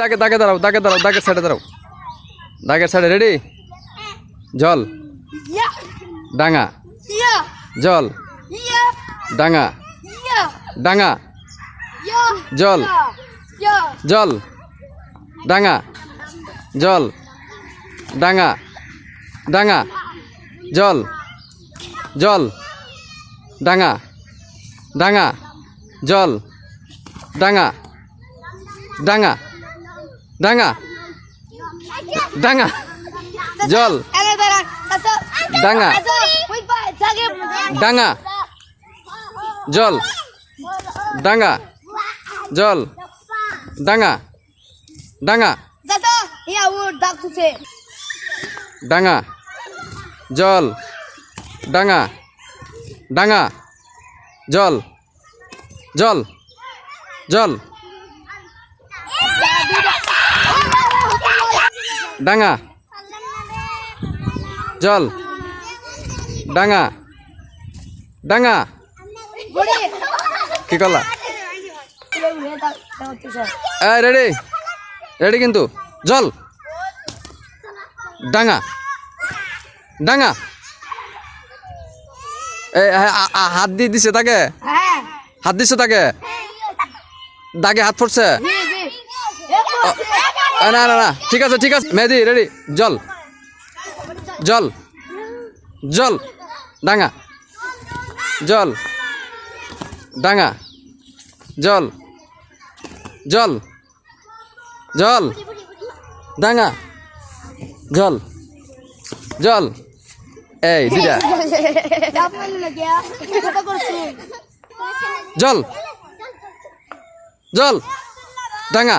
দাগে দাগে দাঁড়াও দাগে দাঁড়াও, দাগের সাইডে দাঁড়াও। দাগের সাইডে রেডি জল। ডাঙা। জল। ডাঙা। ডাঙা। জল। জল। ডাঙা। জল। ডাঙা। ডাঙা। জল। জল। ডাঙা। ডাঙা। জল। ডাঙা। ডাঙা। ডাঙা ডাঙা জল। ডাঙা ডাঙা জল। ডাঙা জল। ডাঙা ডাঙা ডাঙা জল। ডাঙা ডাঙা জল। জল। জল। ডাঙা। জল। ডাঙা। ডাঙা। কি করলা? রেডি রেডি কিন্তু? জল। ডাঙা। ডাঙা। এই হ্যাঁ, হাত দিয়ে দিছে তাকে? Eh, হাত দিছে তাকে? দাগে হাত এ, না না না, ঠিক আছে ঠিক আছে। মেহেদি রেডি জল। জল। জল। ডাঙা। জল। ডাঙা। জল। জল। জল। ডাঙা। জল। জল। এই kursi. জল। জল। ডাঙা।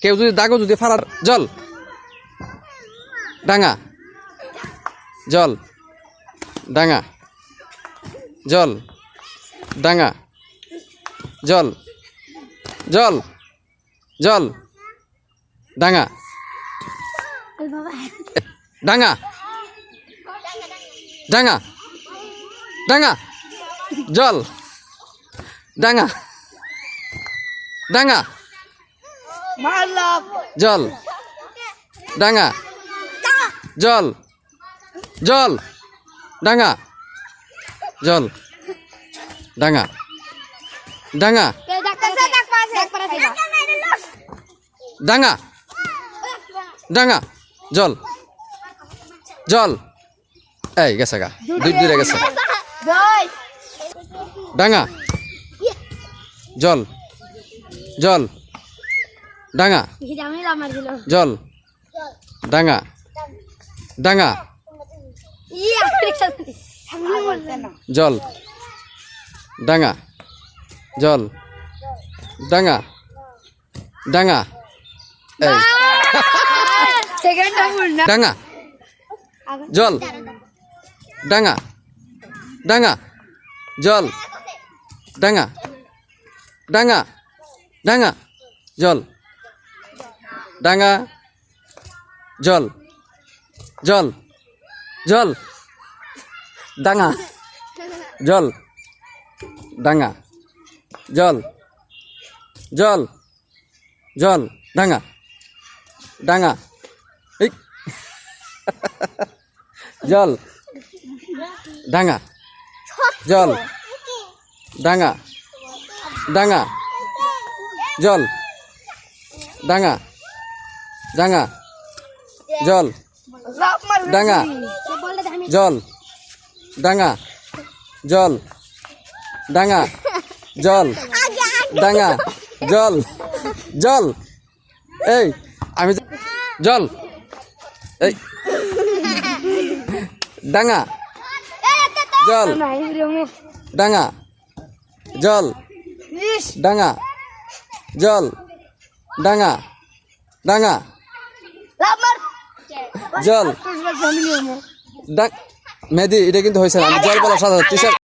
কেউ যদি দাগো যদি ফারার জল। ডাঙা। জল। ডাঙা। জল। ডাঙা। জল। জল। জল। ডাঙা। ডাঙা। ডাঙা। ডাঙা। জল। ডাঙা। ডাঙা. জল। ডাঙা। জল। জল। ডাঙা। জল। ডাঙা। ডাঙা. ডাঙা। ডাঙা। জল। জল। এই গেছে গা। দুই দূরে গেছে। ডাঙা। জল। জল। ডাঙা? জল? ডাঙা? ডাঙা? জল? ডাঙা? জল? ডাঙা? ডাঙা? ডাঙা? জল? ডাঙা? ডাঙা? জল? ডাঙা? ডাঙা? ডাঙা? জল? ডাঙা। জল। জল। জল। ডাঙা। জল। ডাঙা। জল। জল। জল। ডাঙা। ডাঙা। এই। জল। ডাঙা। জল। ডাঙা। ডাঙা। জল। ডাঙা। ডাঙা জল। Danga. জল। ডাঙা জল। ডাঙা জল। ডাঙা জল। জল। এই, আমি জল। এই। ডাঙা জল। ডাঙা জল. ডাঙা জল। ডাঙা মার জল। ডাক মেহেদি এটা কিন্তু হয়েছে না। জল বলার সাথে সাথে তুষার